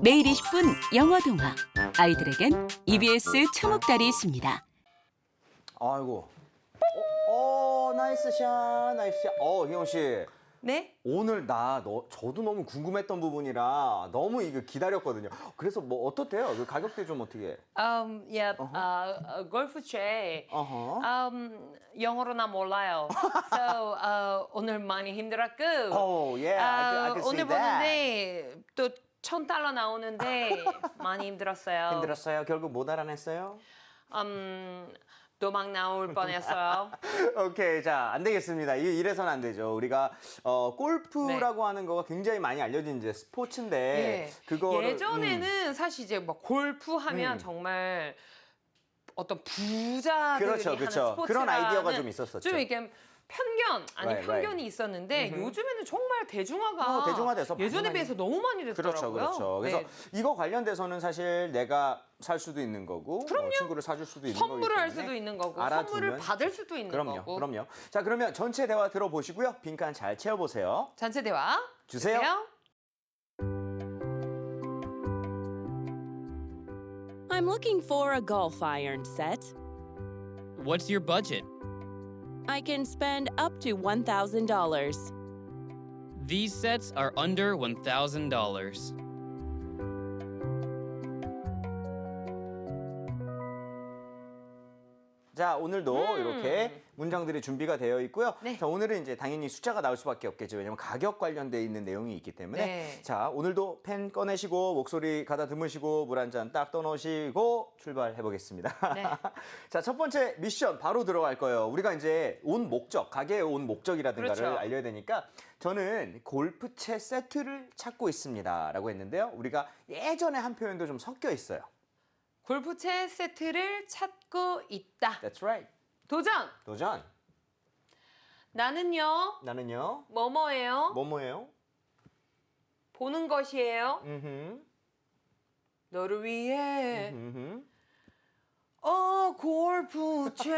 매일 20분 영어 동화. 아이들에겐 EBS 초목달이 있습니다. 아이고. 어, 어, 나이스 샷, 나이스 샷. 어, 희영 씨. 네? 오늘 나 너, 저도 너무 궁금했던 부분이라 너무 이거 기다렸거든요. 그래서 뭐 어떻대요? 그 가격대 좀 어떻게? Um, yeah, uh, 골프채. 어허. Um, 영어로 나 몰라요. so, uh, 오늘 많이 힘들었고. Oh, yeah, I can- I can see 오늘 that. 보는데 또 천 달러 나오는데 많이 힘들었어요. 힘들었어요? 결국 못 알아냈어요? 음, 도망 나올 뻔했어요. 오케이, 자, 안 되겠습니다. 이- 이래서는 안 되죠. 우리가 어, 골프라고 하는 거가 굉장히 많이 알려진 이제 스포츠인데 예. 그거를 예전에는 사실 이제 막 골프 하면 음. 정말 어떤 부자들이 그렇죠, 하는 그렇죠. 스포츠라는 그런 아이디어가 좀 있었었죠. 좀 이렇게 편견 아니 Right, 편견이 right. 있었는데 요즘에는 정말 대중화가 어, 대중화돼서 예전에 많이- 비해서 너무 많이 그렇죠, 됐더라고요. 그렇죠. 그래서 네. 이거 관련돼서는 사실 내가 살 수도 있는 거고, 뭐 친구를 사줄 수도 있는 거기 선물을 할 때문에 수도 있는 거고 알아두면- 선물을 받을 수도 있는 그럼요, 거고. 그럼요. 자, 그러면 전체 대화 들어보시고요. 빈칸 잘 채워보세요. 전체 대화 주세요. I'm looking for a golf iron set. What's your budget? I can spend up to $1,000. These sets are under $1,000. 자, 오늘도 이렇게 문장들이 준비가 되어 있고요. 네. 자, 오늘은 이제 당연히 숫자가 나올 수밖에 없겠죠. 왜냐면 가격 관련돼 있는 내용이 있기 때문에. 네. 자, 오늘도 펜 꺼내시고 목소리 가다 드무시고 물 한 잔 딱 떠놓으시고 출발해 보겠습니다. 네. 자, 첫 번째 미션 바로 들어갈 거예요. 우리가 이제 온 목적, 가게에 온 목적이라든가를 그렇죠. 알려야 되니까 저는 골프채 세트를 찾고 있습니다라고 했는데요. 우리가 예전에 한 표현도 좀 섞여 있어요. 골프채 세트를 찾고 있다. That's right. 도전. 도전. 나는요 나는요. 뭐뭐예요? 뭐뭐예요? 보는 것이에요. 음흠. 너를 위해 음흠. 어 골프채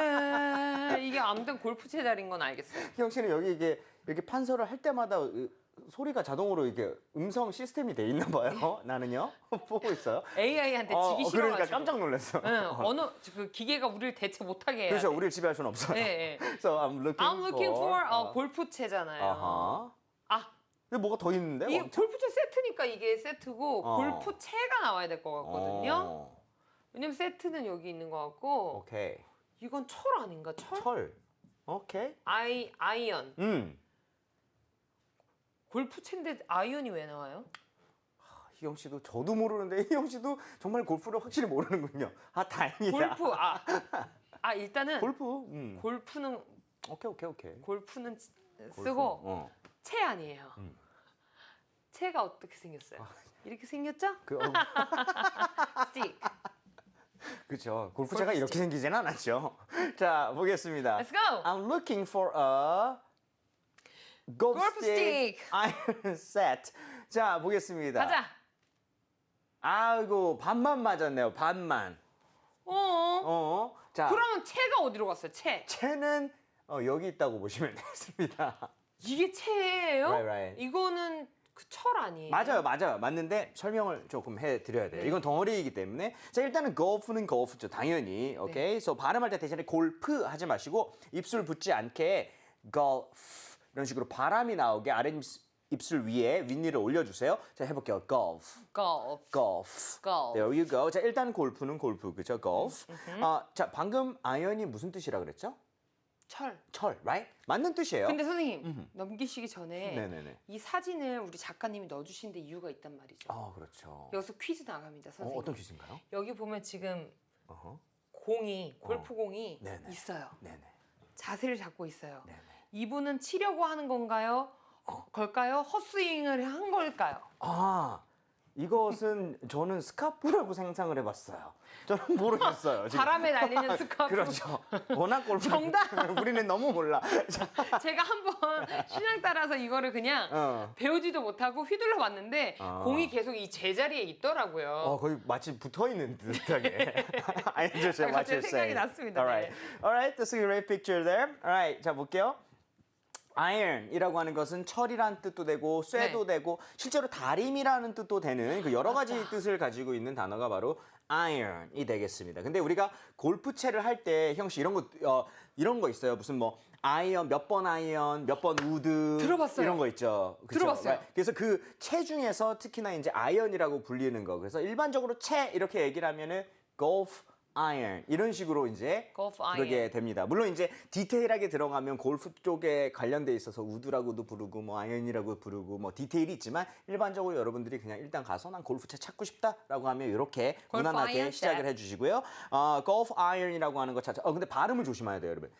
이게 아무튼 골프채 자리인 건 알겠어요. 희영 씨는 여기 이게 이렇게 판서를 할 때마다 으, 소리가 자동으로 이게 음성 시스템이 돼 있나 봐요. 나는요 보고 있어요. AI한테 어, 지기 어, 싫어가지고. 그러니까 깜짝 놀랐어. 응, 어느 그 기계가 우리를 대체 못하게 해야 그렇죠. 돼. 우리를 지배할 수는 없어요. 네, 네. So I'm looking I'm looking for for, 어, 골프채잖아요. 아하. 아 근데 뭐가 더 있는데? 이게 엄청? 골프채 세트니까 이게 세트고 어. 골프채가 나와야 될 것 같거든요. 어, 왜냐면 세트는 여기 있는 것 같고 오케이. 이건 철 아닌가? 철? 철. 오케이. 아이 아이언. 음. 골프채인데 아이언이 왜 나와요? 희영 씨도 저도 모르는데 희영 씨도 정말 골프를 확실히 모르는군요. 아 다행이다. 골프 아, 아 일단은 골프. 음. 골프는 오케이 오케이 오케이. 골프는 쓰- 골프. 쓰고 어. 채 아니에요. 음. 채가 어떻게 생겼어요? 이렇게 생겼죠? 그, 어, 스틱. 그렇죠. 골프채가 골프 이렇게 생기진 않았죠. 자 보겠습니다. Let's go. I'm looking for a 골프 스틱. iron set. 자 보겠습니다. 가자. 아이고 반만 맞았네요. 반만. 어. 어. 자 그러면 채가 어디로 갔어요? 채. 채는 어, 여기 있다고 보시면 되겠습니다. 이게 채예요? Right, right. 이거는 그 철 아니에요? 맞아요, 맞아요. 맞는데 설명을 조금 해드려야 돼요. 이건 덩어리이기 때문에. 자, 일단은 golf는 golf죠. 당연히. 오케이. 그래서 발음할 때 대신에 골프 하지 마시고 입술 붙지 않게 golf 이런 식으로 바람이 나오게 아래 입술 위에 윗니를 올려주세요. 자, 해볼게요. golf. golf. golf. golf. There you go. 자, 일단 골프는 골프, 그죠? golf. 아, 자, 방금 아이언이 무슨 뜻이라 그랬죠? 철. 철, right? 맞는 뜻이에요. 근데 선생님 넘기시기 전에 네네네. 이 사진을 우리 작가님이 넣어주신 데 이유가 있단 말이죠. 아, 그렇죠. 여기서 퀴즈 나갑니다, 어, 선생님. 어떤 퀴즈인가요? 여기 보면 지금 어허. 공이 골프 공이 네네. 있어요. 네네. 자세를 잡고 있어요. 네네. 이분은 치려고 하는 건가요? 걸까요? 헛스윙을 한 걸까요? 아, 이것은 저는 스카프라고 상상을 해봤어요. 저는 모르겠어요. 지금. 바람에 날리는 스카프. 그렇죠. 워낙 골프. 정답! 우리는 너무 몰라. 자, 제가 한번 신랑 따라서 이거를 그냥 어. 배우지도 못하고 휘둘러 봤는데 아. 공이 계속 이 제자리에 있더라고요. 어, 거의 마치 붙어 있는 듯하게. I understand what 갑자기 you're 생각이. 났습니다. All right. 네. All right. That's a great picture there. All right. 자, 볼게요. Iron이라고 하는 것은 철이란 뜻도 되고 쇠도 네. 되고 실제로 다림이라는 뜻도 되는 그 여러 가지 뜻을 가지고 있는 단어가 바로 iron이 되겠습니다. 근데 우리가 골프채를 할 때 형씨 이런 거 어, 이런 거 있어요. 무슨 뭐 아이언 몇 번 아이언 몇 번 우드 들어봤어요. 이런 거 있죠. 그쵸? 들어봤어요. right? 그래서 그 채 중에서 특히나 이제 아이언이라고 불리는 거. 그래서 일반적으로 채 이렇게 얘기를 하면은 golf iron 이런 식으로 이제 그러게. 됩니다. 물론 이제 디테일하게 들어가면 골프 쪽에 관련돼 있어서 우드라고도 부르고 뭐 아이언이라고 부르고 뭐 디테일이 있지만 일반적으로 여러분들이 그냥 일단 가서 난 골프채 찾고 싶다라고 하면 이렇게 무난하게 시작을 셋. 해주시고요. 어, golf iron이라고 하는 거 찾아. 어 근데 발음을 조심해야 돼요, 여러분.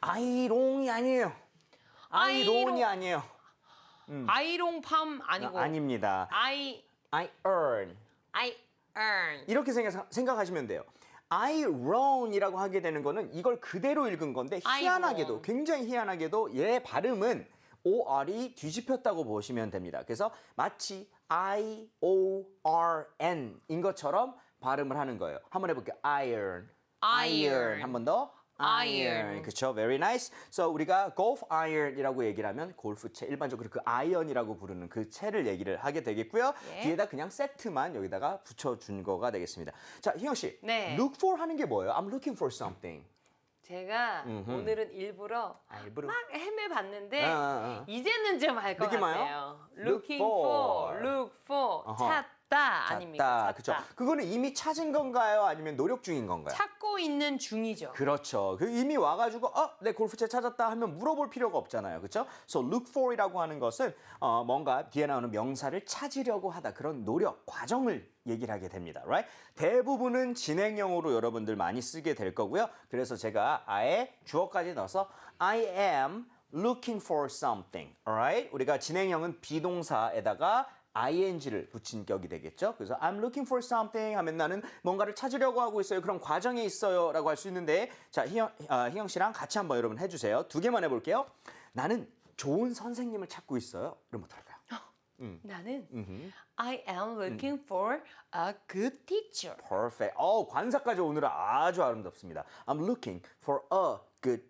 아이롱이 아니에요. 아이론이 아이롱. 아니에요. 아이롱팜 아니고 아, 아닙니다. I I earn. I earn. 이렇게 생각, 생각하시면 돼요. I roan이라고 하게 되는 거는 이걸 그대로 읽은 건데 희한하게도. 굉장히 희한하게도 얘 발음은 OR이 뒤집혔다고 보시면 됩니다. 그래서 마치 I O R N인 것처럼 발음을 하는 거예요. 한번 해볼게요. Iron, Iron. 한번 더. Iron. 그렇죠. Very nice. So 우리가 golf iron이라고 얘기를 하면 골프채 일반적으로 그 아이언이라고 부르는 그 채를 얘기를 하게 되겠고요. 예. 뒤에다 그냥 세트만 여기다가 붙여 준 거가 되겠습니다. 자, 희영 씨. 네. Look for 하는 게 뭐예요? I'm looking for something. 제가 음흠. 오늘은 일부러 아, 일부러. 막 헤매봤는데 아, 아, 아. 이제는 좀 알 것? 같아요. Look Looking for, for. look for, 어허. 찾 다 아닙니까? 찾다. 그거는 이미 찾은 건가요? 아니면 노력 중인 건가요? 찾고 있는 중이죠. 그렇죠. 그 이미 와가지고 어, 내 골프채 찾았다 하면 물어볼 필요가 없잖아요. 그렇죠? So look for이라고 하는 것은 어, 뭔가 뒤에 나오는 명사를 찾으려고 하다 그런 노력 과정을 얘기를 하게 됩니다. Right? 대부분은 진행형으로 여러분들 많이 쓰게 될 거고요. 그래서 제가 아예 주어까지 넣어서 I am looking for something. Alright? 우리가 진행형은 비동사에다가 ing를 붙인 격이 되겠죠. 그래서 I'm looking for something 하면 나는 뭔가를 찾으려고 하고 있어요. 그런 과정에 있어요 라고 할 수 있는데 자 희영, 아, 희영 씨랑 같이 한번 여러분 해주세요. 두 개만 해볼게요. 나는 좋은 선생님을 찾고 있어요. 이러면 어떨까요? 나는 음흠. I am looking for a good teacher. Perfect. 어 관사까지 오늘은 아주 아름답습니다. I'm looking for a good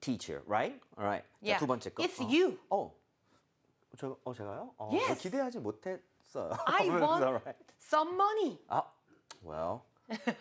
teacher, right? Alright. 자, Yeah. 두 번째 거. It's 어. you. 어, 저, 어 제가요? 어, Yes. 기대하지 못했어요. I want some money. 아, well,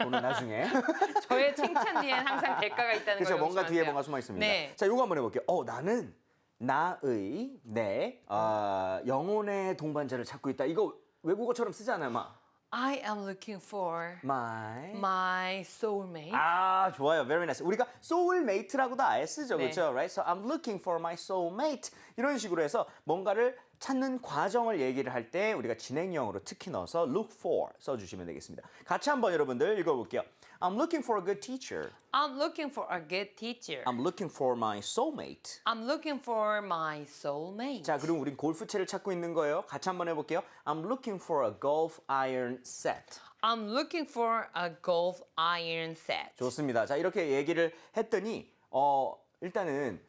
오늘 나중에. 저의 칭찬 뒤엔 항상 대가가 있다는 그렇죠. 걸 뭔가 뒤에 명심하세요. 뭔가 숨어 있습니다. 네. 자, 요거 한번 해볼게요. 어, 나는 나의 내 어, 영혼의 동반자를 찾고 있다. 이거 외국어처럼 쓰잖아요, 막. I am looking for My. my soulmate. 아 좋아요, very nice. 우리가 soulmate라고도 아예 쓰죠, 네. 그렇죠? Right? So I'm looking for my soulmate 이런 식으로 해서 뭔가를 찾는 과정을 얘기를 할 때 우리가 진행형으로 특히 넣어서 look for 써주시면 되겠습니다. 같이 한번 여러분들 읽어볼게요. I'm looking for a good teacher. I'm looking for a good teacher. I'm looking for my soulmate. I'm looking for my soulmate. 자, 그럼 우린 골프채를 찾고 있는 거예요. 같이 한번 해볼게요. I'm looking for a golf iron set. I'm looking for a golf iron set. 좋습니다. 자, 이렇게 얘기를 했더니 어 일단은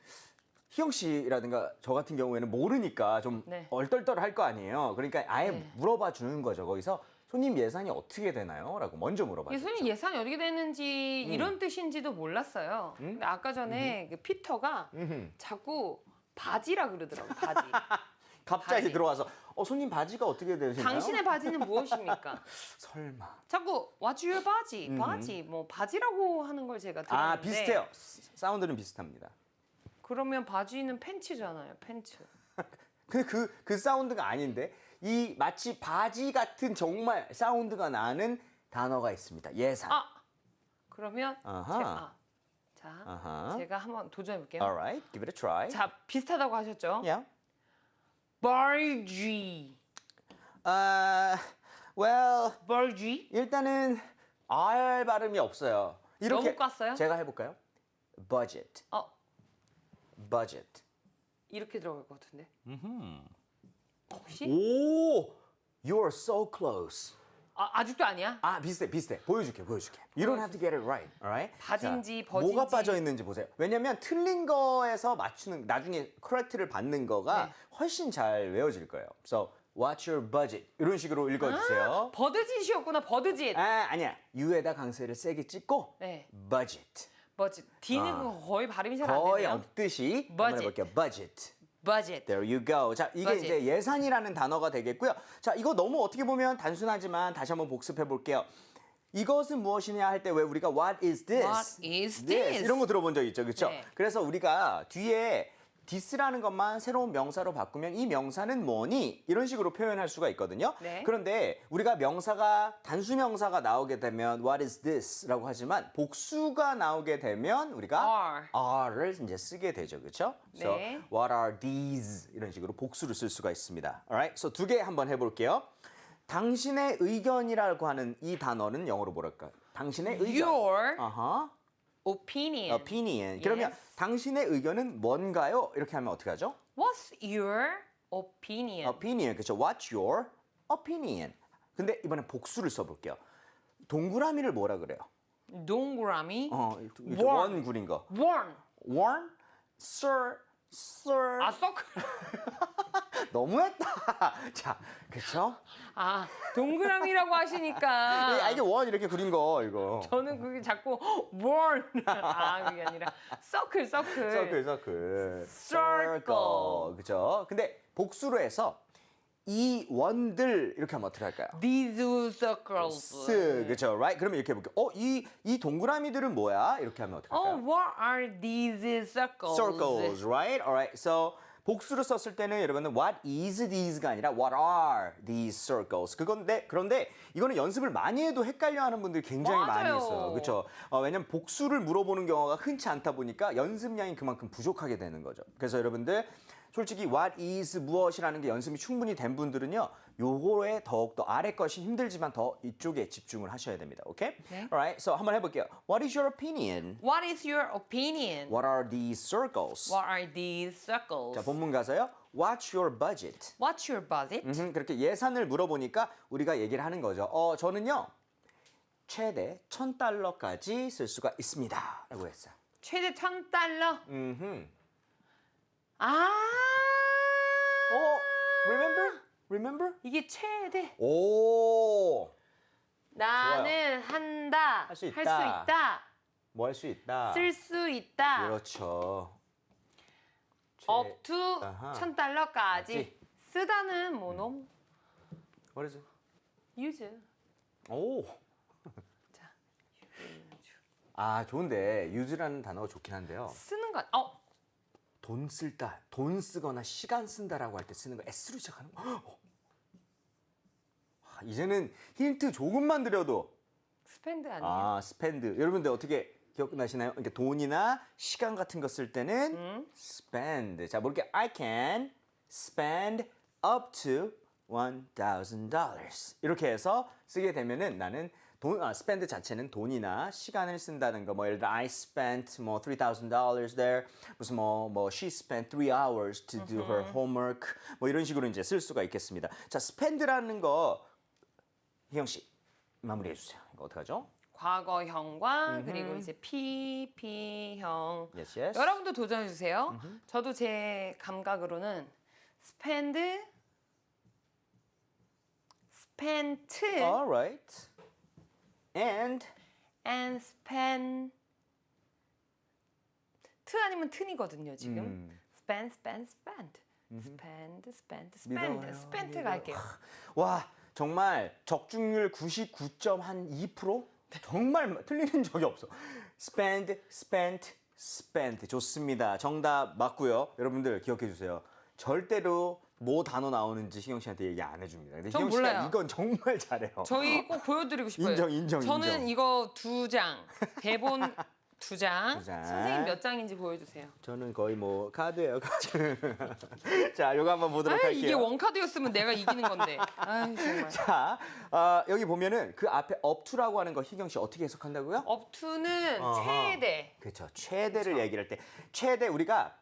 희영 씨라든가 저 같은 경우에는 모르니까 좀 네. 얼떨떨 할 거 아니에요. 그러니까 아예 네. 물어봐 주는 거죠. 거기서 손님 예산이 어떻게 되나요? 라고 먼저 물어봐요. 예수님 예산이 어떻게 되는지 음. 이런 뜻인지도 몰랐어요. 근데 아까 전에 그 피터가 자꾸 바지라 그러더라고 바지. 갑자기 바지. 들어와서 어 손님 바지가 어떻게 되시나요? 당신의 바지는 무엇입니까? 설마. 자꾸 What's your 바지? 바지 뭐 바지라고 하는 걸 제가 들었는데 아, 비슷해요. 사운드는 비슷합니다. 그러면 바지는 팬츠잖아요. 팬츠. 근데 그, 그 사운드가 아닌데 이 마치 바지 같은 정말 사운드가 나는 단어가 있습니다. 예산. 아 그러면 아하. 제가 자 아하. 제가 한번 도전해 볼게요. Alright, give it a try. 자 비슷하다고 하셨죠? Yeah. bargy, 아, well, bargy. 일단은 R 발음이 없어요. 이렇게 너무 깠어요? 제가 해볼까요? Budget, 어 budget. 이렇게 들어갈 것 같은데. 혹시? 오, you're so close. 아, 아직도 아니야? 아 비슷해 비슷해 보여줄게 보여줄게 You don't have to get it right, alright? 바진지, 자, 버진지. 뭐가 빠져 있는지 보세요 왜냐면 틀린 거에서 맞추는 나중에 correct를 받는 거가 네. 훨씬 잘 외워질 거예요 So, what's your budget? 이런 식으로 읽어주세요 버드짓이었구나 버드짓. 아, 아니야 유에다 강세를 세게 찍고 네. budget 버짓. D는 아. 거의 발음이 잘안 거의 되네요. 없듯이 한번 budget. 해볼게요 budget budget. There you go. 자, 이게 budget. 이제 예산이라는 단어가 되겠고요. 자, 이거 너무 어떻게 보면 단순하지만 다시 한번 복습해 볼게요. 이것은 무엇이냐 할 때 왜 우리가 what is this? What is this? 이런 거 들어본 적 있죠. 그렇죠? 네. 그래서 우리가 뒤에 this라는 것만 새로운 명사로 바꾸면 이 명사는 뭐니? 이런 식으로 표현할 수가 있거든요. 네. 그런데 우리가 명사가 단수 명사가 나오게 되면 what is this라고 하지만 복수가 나오게 되면 우리가 are. are를 이제 쓰게 되죠. 그렇죠? So 네. what are these 이런 식으로 복수를 쓸 수가 있습니다. Alright. So 두 개 한번 해 볼게요. 당신의 의견이라고 하는 이 단어는 영어로 뭐랄까? 당신의 의견. Your 아하. Opinion. opinion. 그러면 Yes. 당신의 의견은 뭔가요? 이렇게 하면 어떻게 하죠? What's your opinion? opinion. 그렇죠. What's your opinion? 근데 이번엔 복수를 써 볼게요. 동그라미를 뭐라 그래요? 동그라미. 어, 이렇게 Worm. 원 그린 거. worm. worm? sir, sir. 아 썩. 너무했다. 자, 그렇죠? 아 동그라미라고 하시니까. 아, 이게 원 이렇게 그린 거 이거. 저는 그게 자꾸 worm. 아 그게 아니라 circle circle. 서클 서클. Circle. 그죠? 근데 복수로 해서 이 원들 이렇게 하면 어떻게 할까요? These circles. 스 그죠? right? 그러면 이렇게 해볼게요. 어, 이, 이 동그라미들은 뭐야? 이렇게 하면 어떻게 Oh, 할까요? what are these circles? circles, right? Alright. So 복수를 썼을 때는 여러분은 what is these가 아니라 what are these circles. 그건데 그런데 이거는 연습을 많이 해도 헷갈려하는 분들이 굉장히 많이 맞아요. 있어요. 그렇죠? 어, 왜냐면 복수를 물어보는 경우가 흔치 않다 보니까 연습량이 그만큼 부족하게 되는 거죠. 그래서 여러분들 솔직히 what is 무엇이라는 게 연습이 충분히 된 분들은요. 요거에 더욱 더 아래 것이 힘들지만 더 이쪽에 집중을 하셔야 됩니다. 오케이? 네. Alright. So 한번 해 볼게요. What is your opinion? What is your opinion? What are these circles? What are these circles? 자, 본문 가서요. What's your budget? What's your budget? 음흠, 그렇게 예산을 물어보니까 우리가 얘기를 하는 거죠. 어, 저는요. 최대 1000달러까지 쓸 수가 있습니다. 라고 했어요. 최대 천 달러. 음흠. 아. 어, remember? remember? 이게 최대. 오. 나는 한다. 할수 할수 있다. 있다. 뭐 할 수 있다. 쓸 수 있다. 그렇죠. 최- up to 아하. 천 달러까지. 맞지? 쓰다는 뭐 너무 What is it? use. 오. 자. 아, 좋은데 use라는 단어가 좋긴 한데요. 쓰는 거. 어. 돈 쓸다, 돈 쓰거나 시간 쓴다라고 할 때 쓰는 거 S로 시작하는 거. 어. 아, 이제는 힌트 조금만 드려도 스펜드 아니에요? 아 스펜드. 여러분들 어떻게 기억나시나요? 그러니까 돈이나 시간 같은 거 쓸 때는 음. spend. 자, 볼게요. I can spend up to $1,000. 이렇게 해서 쓰게 되면은 나는 돈, 아, spend 자체는 돈이나 시간을 쓴다는 거. 뭐 예를 들어 I spent 뭐 $3,000 there. 무슨 뭐, 뭐 she spent three hours to do her homework. 뭐 이런 식으로 이제 쓸 수가 있겠습니다. 자, spend라는 거 희영 씨 마무리해 주세요. 이거 어떡하죠? 과거형과 그리고 이제 PP형. Yes, yes. 여러분도 도전해 주세요. 저도 제 감각으로는 spend, spent, All right. And and spend. 트 아니면 튼이거든요 지금. 음. spend, spend, spend. spend, spend, spend. 믿어요, spend 믿어요. 갈게요. 와 정말 적중률 99.2% 정말 틀리는 적이 없어. spend, spent, spent 좋습니다. 정답 맞고요. 여러분들 기억해 주세요. 절대로 뭐 단어 나오는지 희경 씨한테 얘기 안 해줍니다. 근데 전 희경 씨가 몰라요. 이건 정말 잘해요. 저희 꼭 보여드리고 싶어요. 인정, 인정, 저는 인정. 이거 두 장, 대본 두 장. 두 장. 선생님 몇 장인지 보여주세요. 저는 거의 뭐 카드예요, 카드. 자, 요거 한번 보도록 아 할게요. 이게 원카드였으면 내가 이기는 건데. 아 정말. 자, 어, 여기 보면은 그 앞에 to라고 하는 거 희경 씨 어떻게 해석한다고요? 업투는 어허. 최대. 그렇죠. 최대를 얘기를 할때 최대 우리가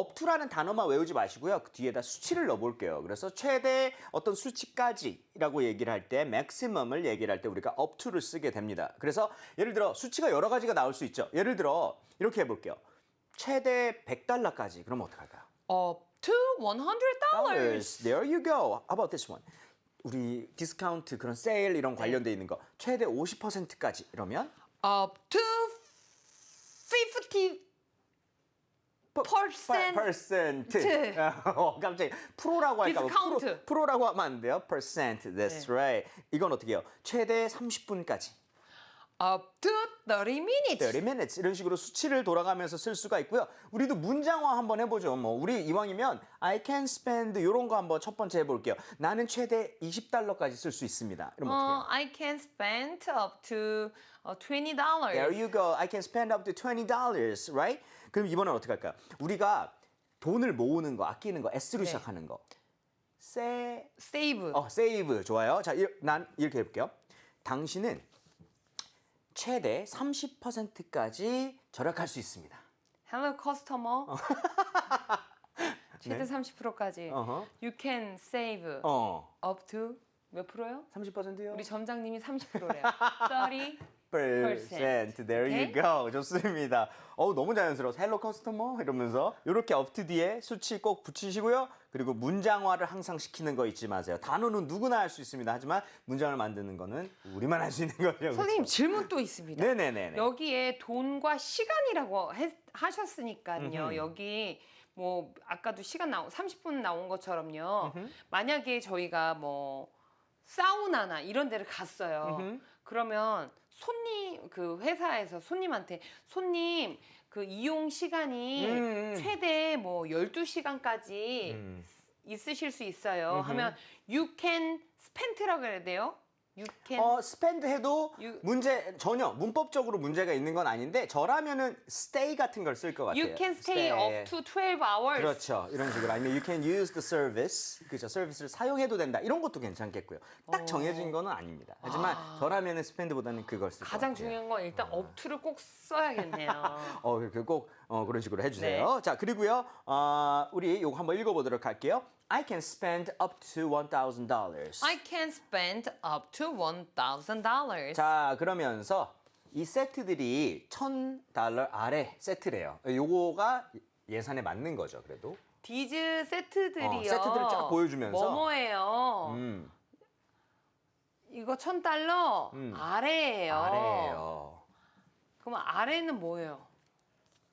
업투라는 단어만 외우지 마시고요. 그 뒤에다 수치를 넣어볼게요. 그래서 최대 어떤 수치까지라고 얘기를 할때 maximum을 얘기를 할 때 우리가 upto를 쓰게 됩니다. 그래서 예를 들어 수치가 여러 가지가 나올 수 있죠. 예를 들어 이렇게 해볼게요. 최대 100달러까지 그러면 어떡할까요? Up to 100 dollars. There you go. How about this one? 우리 디스카운트 그런 세일 이런 관련돼 있는 거 최대 50%까지 이러면 Up to 50 퍼센트. 퍼센트. 어, 갑자기 프로라고 할까 봐. 프로, 디스카운트. 프로 라고 하면 안 돼요. percent. That's 네. right. 이건 어떻게 해요? 최대 30분까지. Up to 30 minutes. 30 minutes 이런 식으로 수치를 돌아가면서 쓸 수가 있고요. 우리도 문장화 한번 해보죠. 뭐 우리 이왕이면 I can spend 이런 거 한번 첫 번째 해볼게요. 나는 최대 20달러까지 쓸 수 있습니다. 이러면 어떻게 해요? 어, I can spend up to uh, 20 dollars. There you go. I can spend up to 20 dollars, right? 그럼 이번엔 어떻게 할까요? 우리가 돈을 모으는 거, 아끼는 거, S로 네. 시작하는 거. 세, Save. 어, save 좋아요. 자, 이- 난 이렇게 해볼게요. 당신은 최대 30%까지 절약할 수 있습니다. Hello customer. 최대 30%까지. 어허. You can save 어, up to 몇 프로요? 30%요? 우리 점장님이 30%래요. 30. Percent. There you 오케이? go. 좋습니다. 어우 너무 자연스러워. 헬로 커스터머 이러면서 이렇게 up to 뒤에 수치 꼭 붙이시고요. 그리고 문장화를 항상 시키는 거 잊지 마세요. 단어는 누구나 할 수 있습니다. 하지만 문장을 만드는 거는 우리만 할 수 있는 거죠. 선생님 질문 또 있습니다. 그렇죠. 네네네. 여기에 돈과 시간이라고 해- 하셨으니까요. 여기 뭐 아까도 시간 나온 30분 나온 것처럼요. 만약에 저희가 뭐 사우나나 이런 데를 갔어요. 그러면 손님 그 회사에서 손님한테 손님 그 이용 시간이 음, 음. 최대 뭐 12시간까지 음. 있으실 수 있어요. 음흠. 하면 you can spend라고 그래야 돼요. Can 어, 스펜드 해도 You- 문제 전혀 문법적으로 문제가 있는 건 아닌데 저라면은 stay 같은 걸 쓸 것 같아요. You can stay up to 12 hours. 그렇죠. 이런 식으로 아니면 you can use the service. 그죠. 서비스를 사용해도 된다. 이런 것도 괜찮겠고요. 딱 정해진 거는 아닙니다. 하지만 저라면은 스펜드보다는 그걸 쓸 것 같아요. 가장 중요한 건 일단 up to를 꼭 써야겠네요. 어, 그렇게 꼭 어, 그런 식으로 해주세요. 자, 그리고요, 어, 우리 이거 한번 읽어보도록 할게요. I can spend up to $1,000. I can spend up to $1,000. 자, 그러면서 이 세트들이 1,000달러 아래 세트래요. 요거가 예산에 맞는 거죠, 그래도. 디즈 세트들이요. 어, 세트들을 쫙 보여주면서. 뭐뭐예요. 음, 이거 1,000달러 음. 아래예요. 아래예요. 그럼 아래는 뭐예요?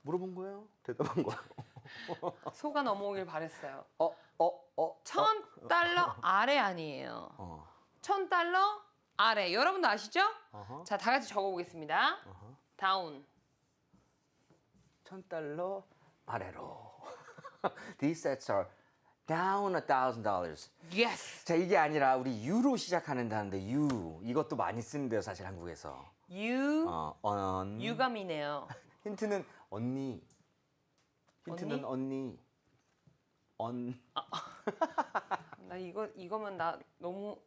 물어본 거예요? 대답한 거예요? 소가 넘어오길 바랬어요. 어, 어, 어. 1,000달러 아래 아니에요. 어. 1,000달러 아래. 여러분도 아시죠? 어허. 자, 다 같이 적어보겠습니다. 다운. 1,000달러 아래로. These sets are down $1,000. Yes. 자, 이게 아니라 우리 유로 시작하는 단어인데 유. 이것도 많이 쓰는데요, 사실 한국에서. You. 어, on. 유감이네요. 힌트는 언니. 힌트는 언니. 언. 나 이거 이거면 나 너무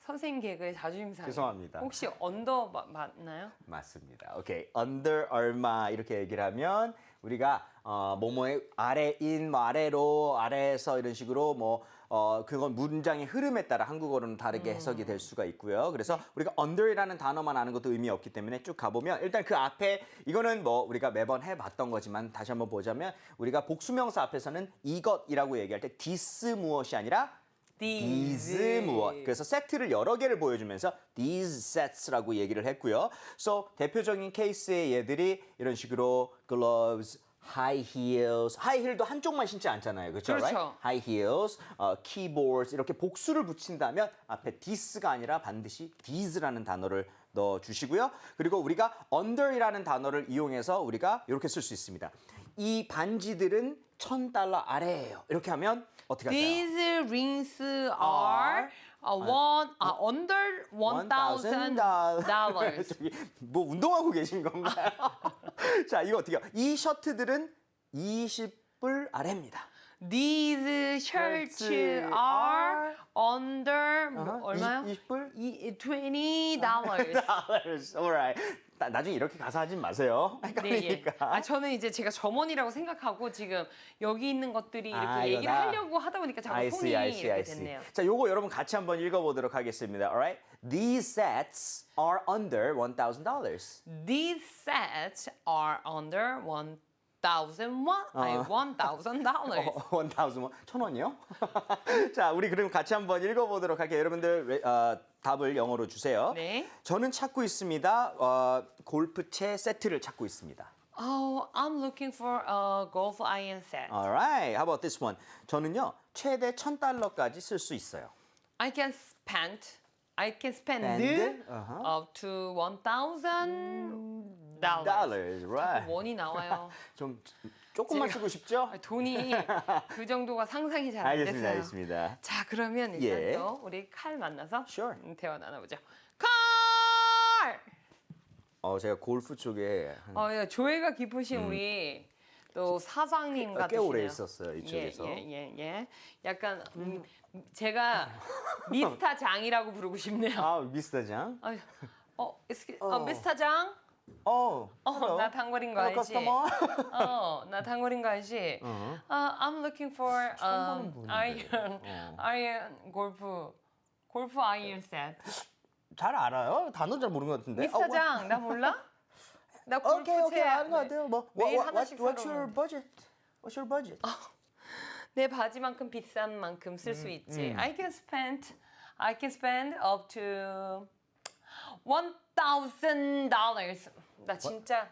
선생님 개그에 자존심 상해. 죄송합니다. 혹시 언더 마- 맞나요? 맞습니다. 오케이. under 얼마 이렇게 얘기를 하면 우리가 어, 뭐뭐의 아래인 뭐 아래로 아래에서 이런 식으로 뭐 어, 그건 문장의 흐름에 따라 한국어로는 다르게 해석이 될 수가 있고요. 그래서 우리가 under이라는 단어만 아는 것도 의미 없기 때문에 쭉 가보면 일단 그 앞에 이거는 뭐 우리가 매번 해봤던 거지만 다시 한번 보자면 우리가 복수명사 앞에서는 이것이라고 얘기할 때 this 무엇이 아니라 these 무엇. 그래서 세트를 여러 개를 보여주면서 these sets라고 얘기를 했고요. So 대표적인 케이스의 얘들이 이런 식으로 gloves, high heels, high heel도 한쪽만 신지 않잖아요, 그렇죠? 그렇죠. Right? high heels, 어, keyboards 이렇게 복수를 붙인다면 앞에 this가 아니라 반드시 these라는 단어를 넣어 주시고요. 그리고 우리가 under이라는 단어를 이용해서 우리가 이렇게 쓸 수 있습니다. 이 반지들은 1000달러 아래예요. 이렇게 하면 어떻게 할까요? These rings are uh, one uh, under one thousand dollars. 저기 뭐 운동하고 계신 건가요? 자, 이거 어떻게요? 이 셔츠들은 20불 아래입니다. These shirts are under 뭐, 얼마요? 20, 20불? 이, 20 dollars. dollars. Alright. 나, 나중에 이렇게 가사 하지 마세요. 네, 예. 헷갈리니까. 아 저는 이제 제가 점원이라고 생각하고 지금 여기 있는 것들이 이렇게 아, 얘기를 이거다. 하려고 하다 보니까 자꾸 I see, I see, I 이렇게 see. 됐네요. 자, 요거 여러분 같이 한번 읽어보도록 하겠습니다. Alright? These sets are under $1,000. These sets are under one thousand one, 아니 one thousand dollars. 어, 1,000원? 천 원이요? 자, 우리 그럼 같이 한번 읽어보도록 할게요. 여러분들 레- 어, 답을 영어로 주세요. 네. 저는 찾고 있습니다. 어, 골프채 세트를 찾고 있습니다. Oh, I'm looking for a golf iron set. Alright, how about this one? 저는요 최대 1,000달러까지 쓸 수 있어요. I can spend. I can spend Spend? Uh-huh. up to one thousand dollars. Right? 원이 나와요. 좀 조금만 쓰고 싶죠? 아, 돈이 그 정도가 상상이 잘안 알겠습니다, 됐어요. 알겠습니다. 자, 그러면 일단 예. 또 우리 칼 만나서 Sure. 음, 대화 나눠보죠. 칼! 어, 제가 골프 쪽에 한 어, 예, 조예가 깊으신 우리 또 사장님 음. 꽤 같으시네요. 오래 있었어요, 이쪽에서. 예, 예, 예, 예. 약간 음, 제가 미스터 장이라고 부르고 싶네요. 아, 미스터 장. 아, 어, excuse- 어, 어. 미스터 장? 어, 어, 나 단거리인 거 Hello, 알지? customer. 어, 나 단거리인 거 알지? 어. 아, I'm looking for um, 보는 iron, 어. iron 골프, 골프 아이언 셋. 잘 알아요? 단어 잘 모르는 것 같은데. 미스터 장, 나 몰라? 나 골프 어, 오케이, 오케이, 채- 아는 것 같아요. 뭐, 매일 what, what, 하나씩 what's 사러 your 오는. budget? What's your budget? 내 바지만큼 비싼 만큼 쓸 음, 수 있지. I can spend, I can spend up to one thousand dollars. 나 진짜,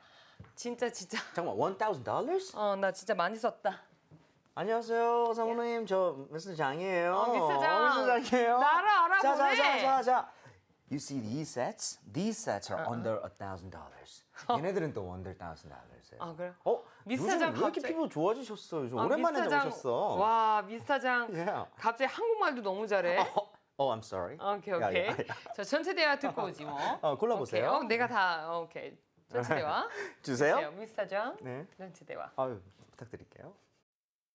진짜, 진짜. 잠깐만, one thousand dollars? 어, 나 진짜 많이 썼다. 안녕하세요, 사모님. 저 미스터 장이에요. 어, 미스터 장. 미스터 장이에요. 나를 알아보네. 자, 자, 자, 자, 자. You see these sets? These sets are under a thousand dollars. 얘네들은 또 under thousand dollars. 아 그래? 어? 미스터 요즘 장 왜 이렇게 갑자기- 피부 좋아지셨어요? 좀 아, 오랜만에 미스터 장- 잡으셨어. 와, 미스터 장. Yeah. 갑자기 한국말도 너무 잘해. 어, oh, I'm sorry. 오케이 야, 오케이. 야, 야. 저 전체 대화 듣고 오지 뭐. 어, 골라보세요. 오케이. 어, 내가 다 오케이. 전체 대화. 주세요. 네, 미스터 장. 네. 전체 대화. 아유, 부탁드릴게요.